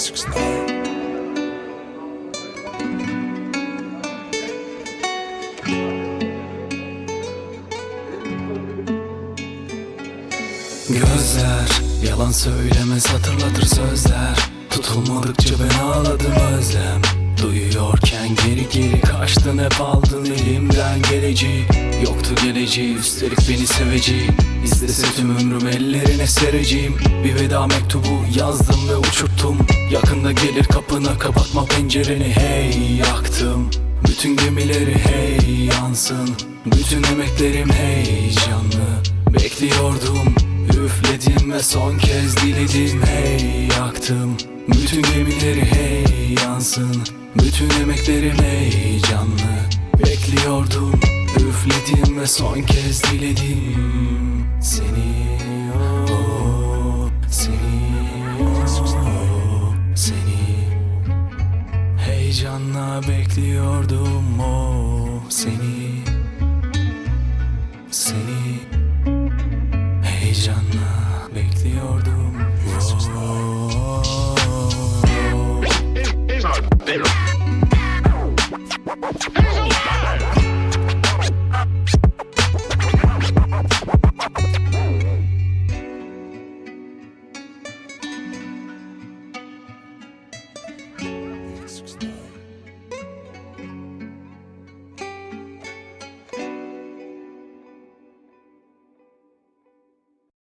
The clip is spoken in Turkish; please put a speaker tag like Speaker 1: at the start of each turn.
Speaker 1: Sıksın. Gözler yalan söylemez hatırlatır sözler Tutulmadıkça ben ağladım özlem kaçtın hep aldın elimden geleceği? Yoktu geleceği üstelik beni seveceği. İstese tüm ömrüm ellerine sereceğim. Bir veda mektubu yazdım ve uçurttum. Yakında gelir kapına kapatma pencereni. Hey yaktım. Bütün gemileri hey yansın. Bütün emeklerim heyecanlı Bekliyordum Üfledim ve son kez diledim. Hey yaktım. Bütün gemileri hey yansın. Bütün emeklerim heyecanlı Bekliyordum Üfledim ve son kez diledim. Seni oh, Seni oh, Seni. Heyecanla bekliyordum o seni Seni. Heyecanla bekliyordum oh. riscos.